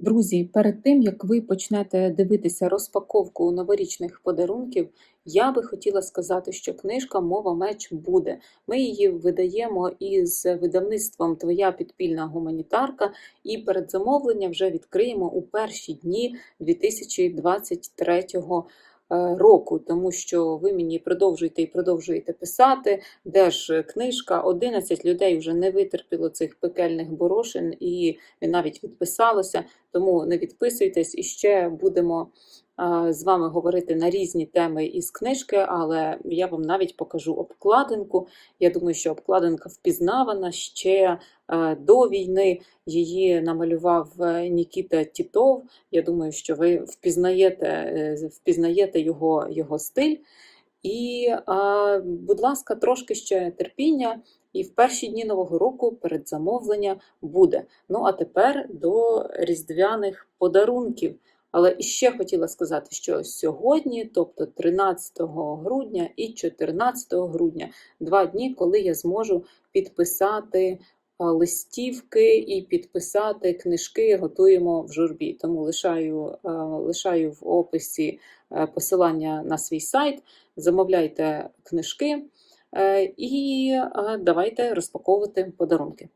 Друзі, перед тим як ви почнете дивитися розпаковку новорічних подарунків, я би хотіла сказати, що книжка Мова меч буде. Ми її видаємо із видавництвом Твоя підпільна гуманітарка, і передзамовлення вже відкриємо у перші дні 2023 е, року, тому що ви мені продовжуєте і продовжуєте писати, де ж книжка. 11 людей вже не витерпіло цих пекельних борошин і навіть відписалося. Тому не відписуйтесь і ще будемо з вами говорити на різні теми із книжки, але я вам навіть покажу обкладинку. Я думаю, що обкладинка впізнавана ще е, до війни. Її намалював е, Нікіта Тітов. Я думаю, що ви впізнаєте, е, впізнаєте його, його стиль. І, будь ласка, трошки ще терпіння. І в перші дні Нового року передзамовлення буде. Ну а тепер до різдвяних подарунків. Але іще хотіла сказати, що сьогодні, тобто 13 грудня і 14 грудня, два дні, коли я зможу підписати листівки і підписати книжки, готуємо в журбі. Тому лишаю, лишаю в описі е, посилання на свій сайт. Замовляйте книжки. Е, І давайте розпаковувати подарунки.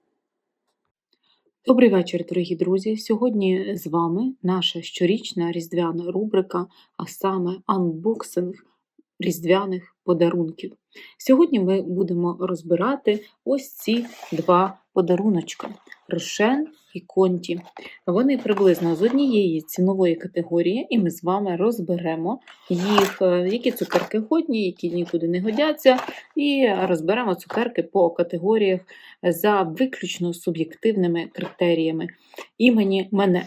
Добрий вечір, дорогі друзі. Сьогодні з вами наша щорічна різдвяна рубрика, а саме анбоксинг різдвяних подарунків. Сьогодні ми будемо розбирати ось ці два подаруночка Рошен і Конті. Вони приблизно з однієї цінової категорії, і ми з вами розберемо їх, е, які цукерки годні, які нікуди не годяться, і розберемо цукерки по категоріях за виключно суб'єктивними критеріями імені мене.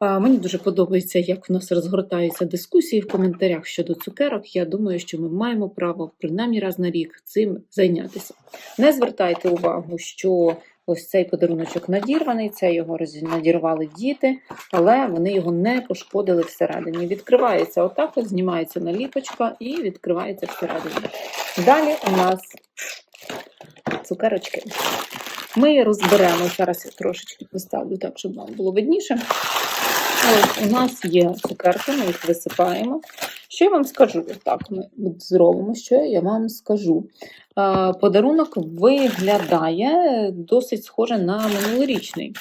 Мені дуже подобається, як в нас розгортаються дискусії в коментарях щодо цукерок. Я думаю, що ми маємо право принаймні раз на рік цим зайнятися. Не звертайте увагу, що ось цей подаруночок надірваний, це його надірвали діти, але вони його не пошкодили всередині. Відкривається отак, от, знімається наліпочка і відкривається всередині. Далі у нас цукерочки. Ми розберемо, зараз я трошечки поставлю так, щоб вам було видніше. Ось у нас є цукерки, ми їх висипаємо. Що я вам скажу? Так, ми зробимо, що я вам скажу. Подарунок виглядає досить схоже на минулорічний.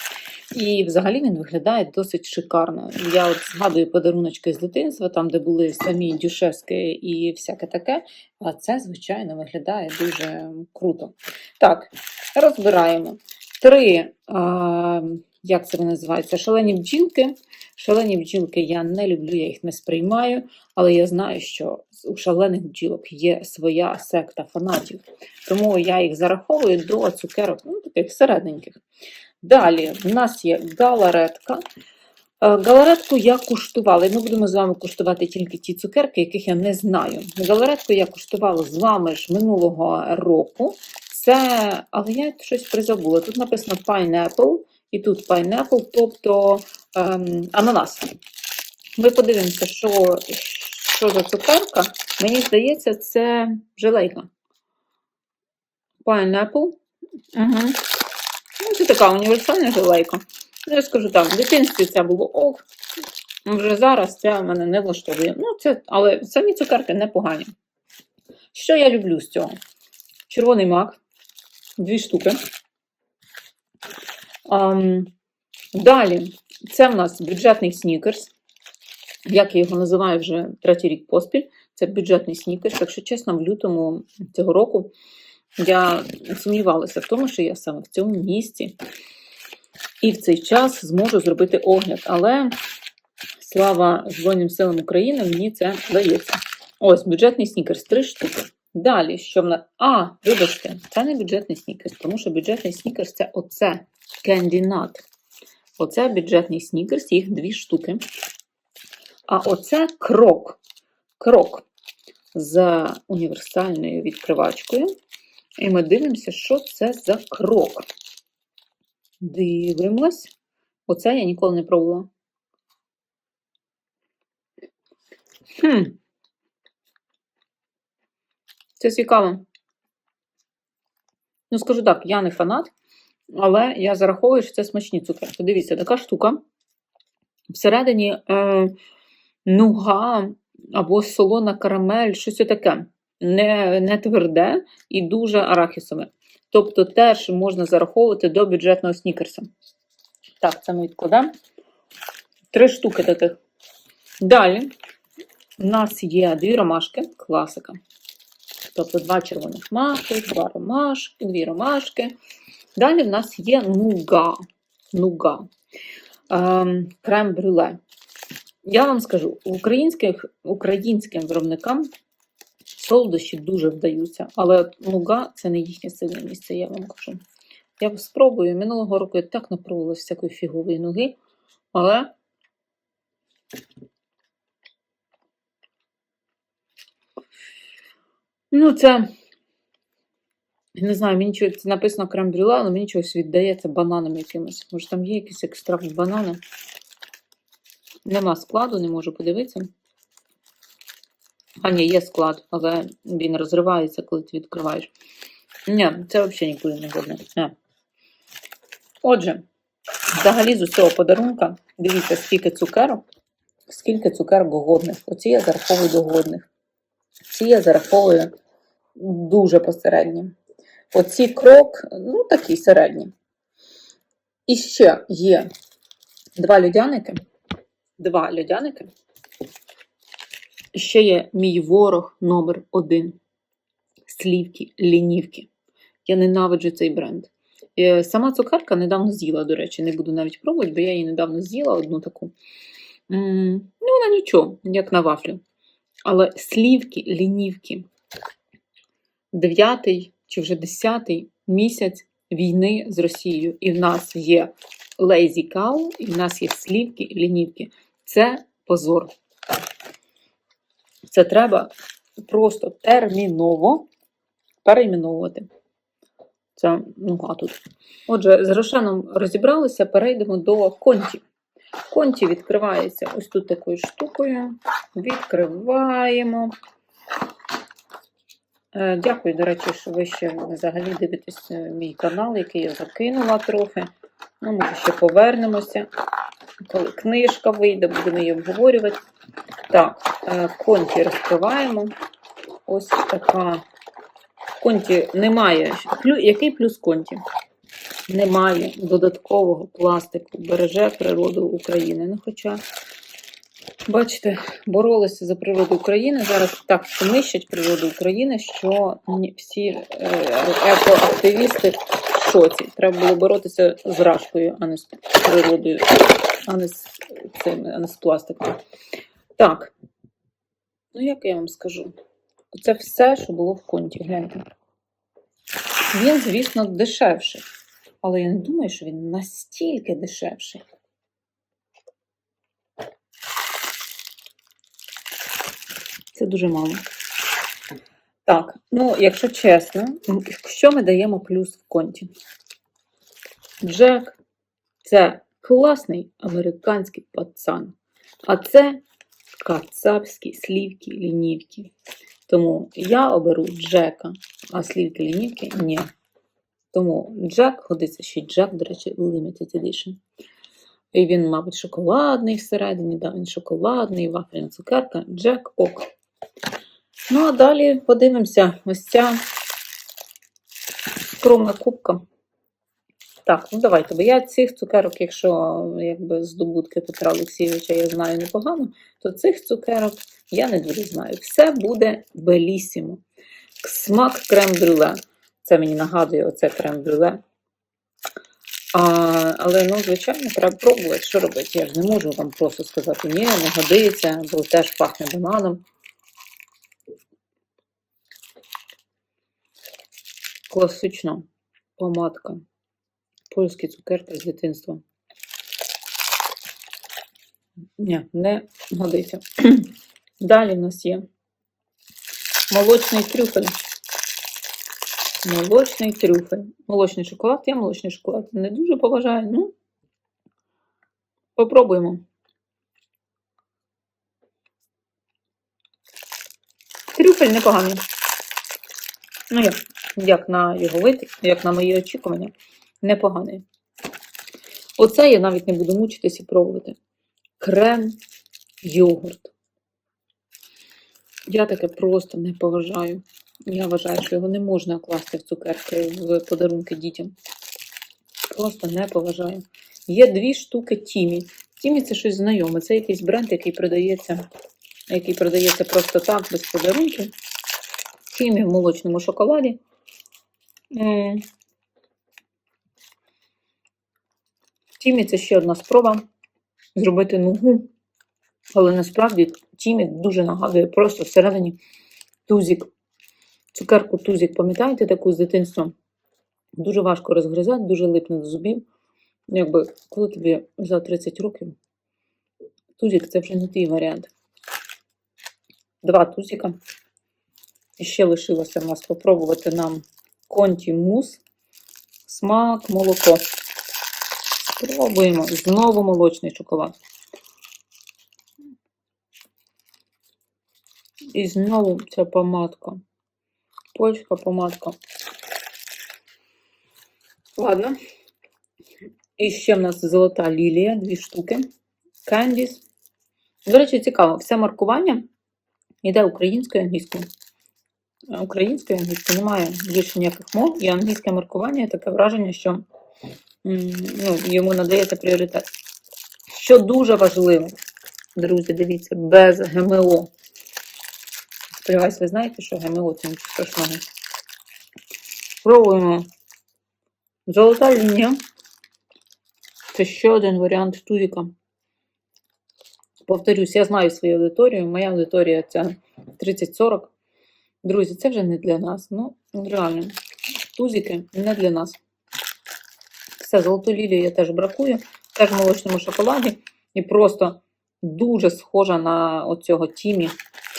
І взагалі він виглядає досить шикарно. Я от згадую подаруночки з дитинства, там, де були самі дюшески і всяке таке. А це, звичайно, виглядає дуже круто. Так, розбираємо. Три, як це вони називаються? Шалені бджілки. Шалені бджілки я не люблю, я їх не сприймаю, але я знаю, що у шалених бджілок є своя секта фанатів. Тому я їх зараховую до цукерок, ну, таких середненьких. Далі в нас є галаретка. Е, Галаретку я куштувала, і ми будемо з вами куштувати тільки ті цукерки, яких я не знаю. Галаретку я куштувала з вами ж минулого року. Це, але я щось призабула. Тут написано pineapple, і тут pineapple, тобто ем, ананас. Ми подивимося, що, що за цукерка. Мені здається, це желейка. Pineapple. Угу. Ну, це така універсальна желейка. Ну, я скажу так, в дитинстві це було ок. Вже зараз це мене не влаштовує. Ну, це, але самі цукерки непогані. Що я люблю з цього? Червоний мак, дві штуки. Ам, далі, це в нас бюджетний снікерс. Як я його називаю вже третій рік поспіль. Це бюджетний снікерс. Якщо чесно, в лютому цього року я сумнівалася в тому, що я саме в цьому місці і в цей час зможу зробити огляд. Але слава Збройним силам України, мені це вдається. Ось бюджетний снікерс, три штуки. Далі, що в нас. А, вибачте, це не бюджетний снікерс, тому що бюджетний снікерс це оце Nut. Оце бюджетний снікерс, їх дві штуки. А оце крок. Крок з універсальною відкривачкою. І ми дивимося, що це за крок. Дивимось. Оце я ніколи не пробувала. Хм. Це цікаво. Ну, скажу так, я не фанат, але я зараховую, що це смачні цукерки. Дивіться, така штука. Всередині е, нуга або солона карамель, щось таке. Не, не тверде і дуже арахісове. Тобто теж можна зараховувати до бюджетного снікерса. Так, це ми відкладемо. Три штуки таких. Далі у нас є дві ромашки, класика. Тобто два червоних маки, два ромашки, дві ромашки. Далі в нас є нуга. Нуга. Ем, крем брюле. Я вам скажу, українських, українським виробникам солодощі дуже вдаються, але нуга це не їхнє сильне місце, я вам кажу. Я спробую. Минулого року я так напробувалася всякої фігової ноги, але Ну, це. Не знаю, мені чогось це написано крем-брюле, але мені чогось віддається бананом якимось. Може, там є якийсь екстракт банана. Нема складу, не можу подивитися. А, ні, є склад, але він розривається, коли ти відкриваєш. Ні, це взагалі нікуди не годне. Не. Отже, взагалі з усього подарунка, дивіться, скільки цукерок, скільки цукерок годних. Оці я зараховую до годних. Ці я зараховую дуже посередні. Оці крок, ну, такі середні. І ще є два льодяники. Два льодяники. Ще є мій ворог номер один. Слівки, лінівки. Я ненавиджу цей бренд. Е, Сама цукерка недавно з'їла, до речі, не буду навіть пробувати, бо я її недавно з'їла одну таку. Ну, вона нічого, як на вафлю. Але слівки, лінівки, дев'ятий чи вже десятий місяць війни з Росією. І в нас є Lazy Cow, і в нас є слівки, лінівки. Це позор. Це треба просто терміново перейменовувати. Це нуга тут. Отже, з Рошеном розібралися, перейдемо до конті. Конті відкривається ось тут такою штукою. Відкриваємо. Е, Дякую, до речі, що ви ще взагалі дивитесь е, мій канал, який я закинула трохи. Ну, може, ще повернемося. Коли книжка вийде, будемо її обговорювати. Так, е, конті розкриваємо. Ось така. Конті немає. Який плюс конті? Немає додаткового пластику. Береже природу України. Ну, хоча, бачите, боролися за природу України. Зараз так нищать природу України, що всі е, екоактивісти в шоці. Треба було боротися з рашкою, а не з природою, а не з цим, а не з пластиком. Так. Ну, як я вам скажу? Це все, що було в конті. Гляньте. Він, звісно, дешевший. Але я не думаю, що він настільки дешевший. Це дуже мало. Так, ну, якщо чесно, що ми даємо плюс в конті? Джек це класний американський пацан. А це кацапські слівки, лінівки. Тому я оберу Джека, а слівки лінівки ні. Тому Джек годиться ще Джек, до речі, Limited Edition. І він, мабуть, шоколадний всередині, да, він шоколадний, вафельна цукерка, Джек ок. Ну, а далі подивимося, ось ця скромна кубка. Так, ну давайте, бо я цих цукерок, якщо якби здобутки Петра Олексійовича я знаю непогано, то цих цукерок я не дуже знаю. Все буде белісімо. Смак крем-брюле. Це мені нагадує оце крем-брюле. А, але, ну, звичайно, треба пробувати, що робити. Я ж не можу вам просто сказати, ні, не годиться, бо теж пахне бананом. Класична помадка. Польські цукерки з дитинства. Ні, не годиться. Далі в нас є молочний трюфель. Молочний трюфель. Молочний шоколад. Я молочний шоколад не дуже поважаю. Ну, попробуємо. Трюфель непоганий. Ну, як, як на його вид, як на мої очікування, непоганий. Оце я навіть не буду мучитись і пробувати. крем, йогурт. Я таке просто не поважаю. Я вважаю, що його не можна класти в цукерки в подарунки дітям. Просто не поважаю. Є дві штуки Тімі. Тімі це щось знайоме. Це якийсь бренд, який продається, який продається просто так, без подарунків. Тімі в молочному шоколаді. Тімі це ще одна спроба зробити нугу. Але насправді Тімі дуже нагадує просто всередині тузік. Цукерку тузік, пам'ятаєте таку з дитинства? Дуже важко розгризати, дуже липне до зубів. Якби, коли тобі за 30 років, тузік це вже не твій варіант. Два тузіка. І ще лишилося в нас попробувати нам конті мус, смак, молоко. Пробуємо. Знову молочний шоколад. І знову ця помадка. Польська помадка. Ладно. І ще в нас золота лілія, дві штуки. Кендіс. До речі, цікаво, все маркування йде українською і англійською. Українською англійською немає більше ніяких мов, і англійське маркування таке враження, що ну, йому надається пріоритет. Що дуже важливо, друзі, дивіться, без ГМО. Сподіваюсь, ви знаєте, що ГМО це нічого страшного. Пробуємо. Золота лінія. Це ще один варіант тузіка. Повторюсь, я знаю свою аудиторію. Моя аудиторія це 30-40. Друзі, це вже не для нас. Ну, реально, тузики не для нас. Все, золоту лілію я теж бракую. Теж в молочному шоколаді. І просто дуже схожа на оцього Тімі.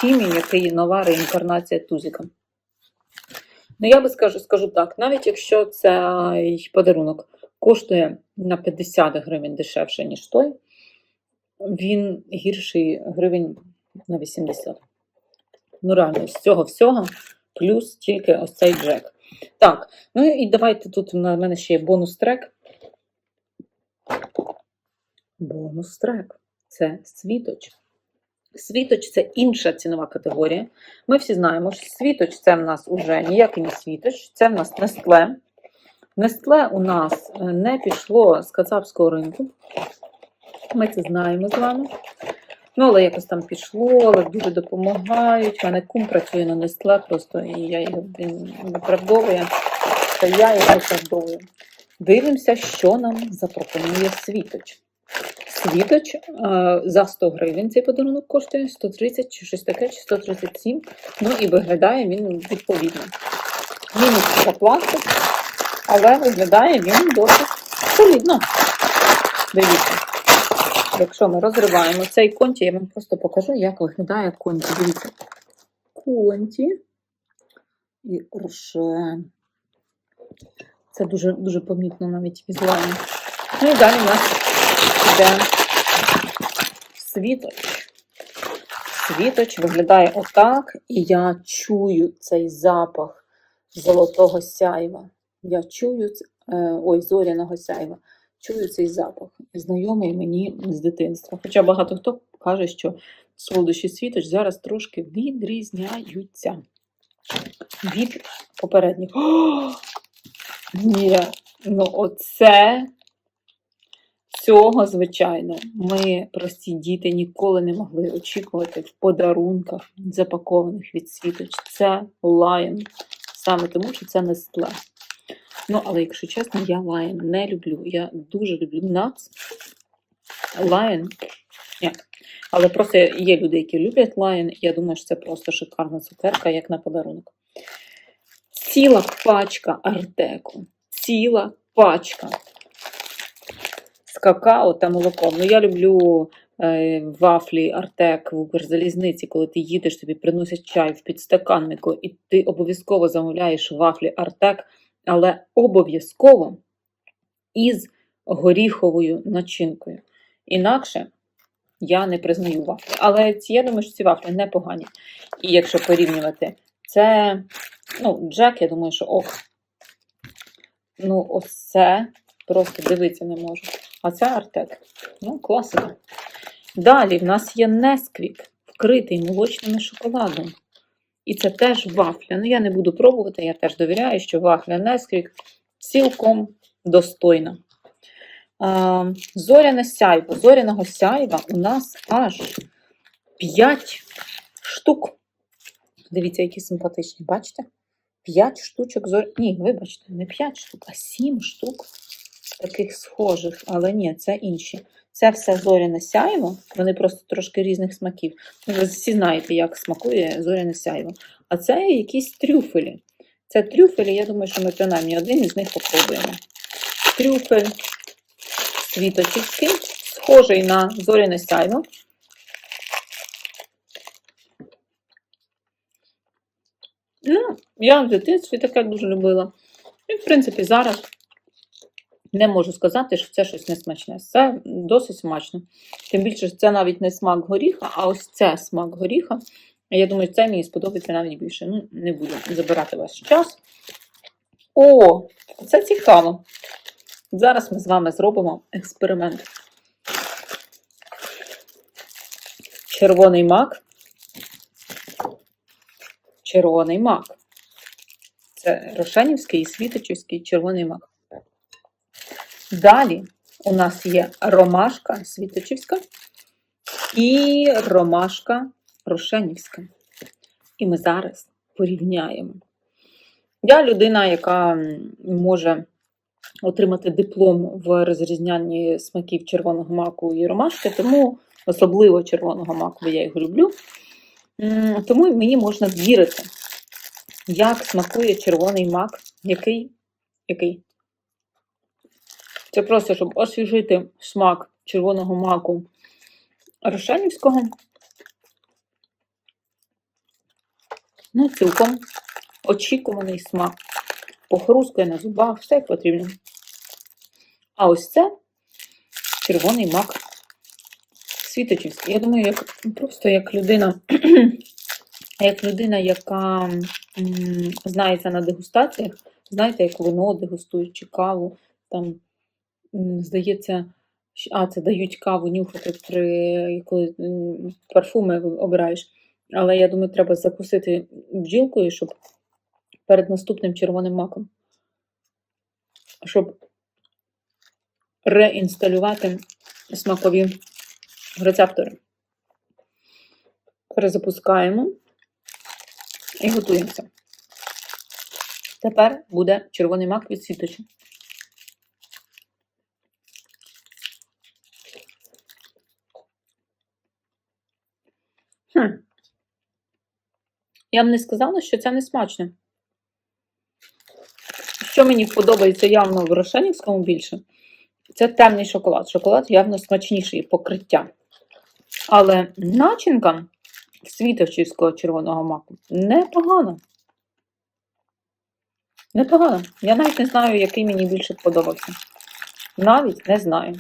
Тімі, який нова реінкарнація тузика. Ну, я би скажу, скажу так, навіть якщо цей подарунок коштує на 50 гривень дешевше, ніж той, він гірший гривень на 80. Ну, реально, з цього всього, плюс тільки ось цей джек. Так, ну і давайте тут на мене ще є бонус-трек. Бонус-трек. Це світоч. Світоч це інша цінова категорія. Ми всі знаємо, що світоч це в нас уже ніякий не світоч, це в нас Нестле. Нестле у нас е, не пішло з кацапського ринку. Ми це знаємо з вами. Ну, але якось там пішло, але дуже допомагають. У мене кум працює на Нестле просто, і я його він виправдовує, то я його виправдовую. Дивимося, що нам запропонує світоч. Світоч е, за 100 гривень цей подарунок коштує 130 чи щось таке, чи 137. Ну і виглядає він відповідно. Мінус за пластик, але виглядає він досить солідно. Дивіться. Якщо ми розриваємо цей конті, я вам просто покажу, як виглядає конті. Дивіться. Конті і рошен. Це дуже, дуже помітно навіть візуально. Ну і далі у нас іде світоч. Світоч виглядає отак, і я чую цей запах золотого сяйва. Я чую е, ой, зоряного сяйва. Чую цей запах, знайомий мені з дитинства. Хоча багато хто каже, що солодощі світоч зараз трошки відрізняються від попередніх. О! Ні, ну оце цього, звичайно, ми, прості діти, ніколи не могли очікувати в подарунках, запакованих від світоч. Це Lion. Саме тому, що це Nestle. Ну, але якщо чесно, я Lion не люблю. Я дуже люблю Nuts. Lion. Ні. Але просто є люди, які люблять і я думаю, що це просто шикарна цукерка, як на подарунок. Ціла пачка артеку. Ціла пачка з какао та молоком. Ну, я люблю е, вафлі Артек в Укрзалізниці, коли ти їдеш, тобі приносять чай в підстаканнику, і ти обов'язково замовляєш вафлі Артек, але обов'язково із горіховою начинкою. Інакше я не признаю вафлі. Але я думаю, що ці вафлі непогані. І якщо порівнювати, це ну, Джек, я думаю, що ок. Ну, ось це просто дивитися не можу. А це Артек. Ну, класика. Далі в нас є Несквік, вкритий молочним шоколадом. І це теж вафля. Ну, я не буду пробувати, я теж довіряю, що вафля Несквік цілком достойна. А, зоряне сяйво. Зоряного сяйва у нас аж 5 штук. Дивіться, які симпатичні, бачите? 5 штучок зор... Ні, вибачте, не 5 штук, а 7 штук таких схожих, але ні, це інші. Це все зоряне сяйво, вони просто трошки різних смаків. Ну, Ви всі знаєте, як смакує зоряне сяйво. А це якісь трюфелі. Це трюфелі, я думаю, що ми принаймні один із них попробуємо. Трюфель світочівський, схожий на зоряне сяйво. Ну, я в дитинстві таке дуже любила. І, в принципі, зараз не можу сказати, що це щось несмачне. Це досить смачно. Тим більше, що це навіть не смак горіха, а ось це смак горіха. Я думаю, це мені сподобається навіть більше. Ну, не буду забирати ваш час. О, це цікаво. Зараз ми з вами зробимо експеримент. Червоний мак. Червоний мак. Це Рошенівський і Світочівський червоний мак. Далі у нас є ромашка світочівська і ромашка рошенівська. І ми зараз порівняємо. Я людина, яка може отримати диплом в розрізнянні смаків червоного маку і ромашки, тому особливо червоного маку, бо я його люблю. Тому мені можна вірити, як смакує червоний мак, який, який це просто, щоб освіжити смак червоного маку рошенівського. Ну, цілком очікуваний смак. Похрускує на зубах, все як потрібно. А ось це червоний мак світочівський. Я думаю, як, просто як людина, як людина, яка м, знається на дегустаціях, знаєте, як вино дегустують чи каву, там Здається, а, це дають каву нюхати, при, коли парфуми обираєш. Але я думаю, треба закусити бджілкою, щоб перед наступним червоним маком, щоб реінсталювати смакові рецептори. Перезапускаємо і готуємося. Тепер буде червоний мак від світочі. Хм. Я б не сказала, що це не смачно. Що мені подобається явно в Рошенівському більше, це темний шоколад. Шоколад явно смачніший покриття. Але начинка світовчівського червоного маку непогана. Непогано. Я навіть не знаю, який мені більше подобався. Навіть не знаю.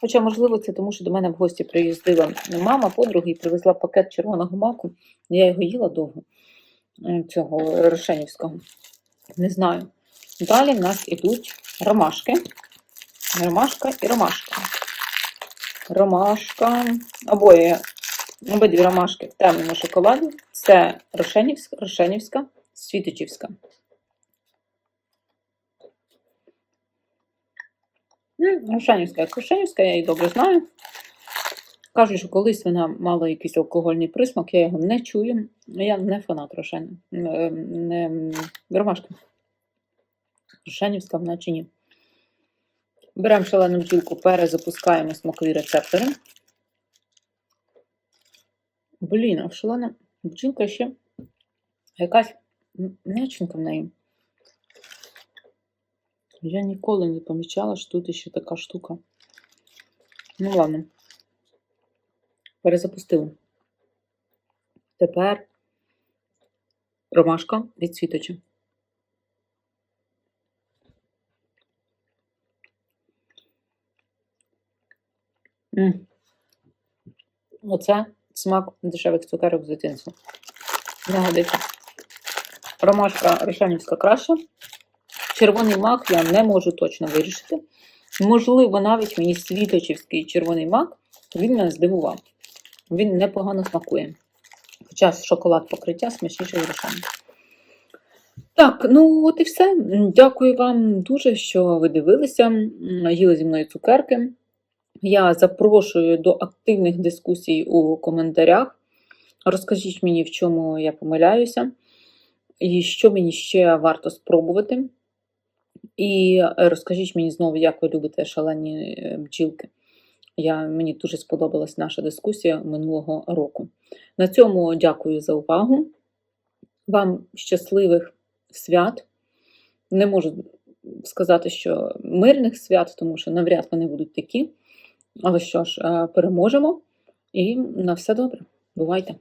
Хоча, можливо, це тому, що до мене в гості приїздила мама подруги і привезла пакет червоного маку. Я його їла довго, цього рошенівського. Не знаю. Далі в нас ідуть ромашки. Ромашка і ромашка. Ромашка. Обоє, обидві ромашки в темному шоколаді. Це Рошенівська, Рошенівська, Світочівська. Рошенівська, як Рошенівська, я її добре знаю. Кажуть, що колись вона мала якийсь алкогольний присмак, я його не чую. Я не фанат Рошені. Не, не ромашки. Рошенівська вона чи. Беремо шалену бджілку, перезапускаємо смакові рецептори. Блін, а шалена бджілка ще якась м'яченька в неї. Я ніколи не помічала, що тут ще така штука. Ну ладно. Перезапустили. Тепер ромашка від світоча. М. Оце смак дешевих цукерок з дитинства. Нагадайте. Ромашка Рошенівська краща. Червоний мак я не можу точно вирішити. Можливо, навіть мені світочівський червоний мак, він мене здивував. Він непогано смакує. Хоча шоколад покриття смачніший грошами. Так, ну от і все. Дякую вам дуже, що ви дивилися, їли зі мною цукерки. Я запрошую до активних дискусій у коментарях. Розкажіть мені, в чому я помиляюся, і що мені ще варто спробувати. І розкажіть мені знову, як ви любите шалені е, бджілки. Я, мені дуже сподобалась наша дискусія минулого року. На цьому дякую за увагу. Вам щасливих свят. Не можу сказати, що мирних свят, тому що навряд вони будуть такі. Але що ж, е, переможемо і на все добре. Бувайте!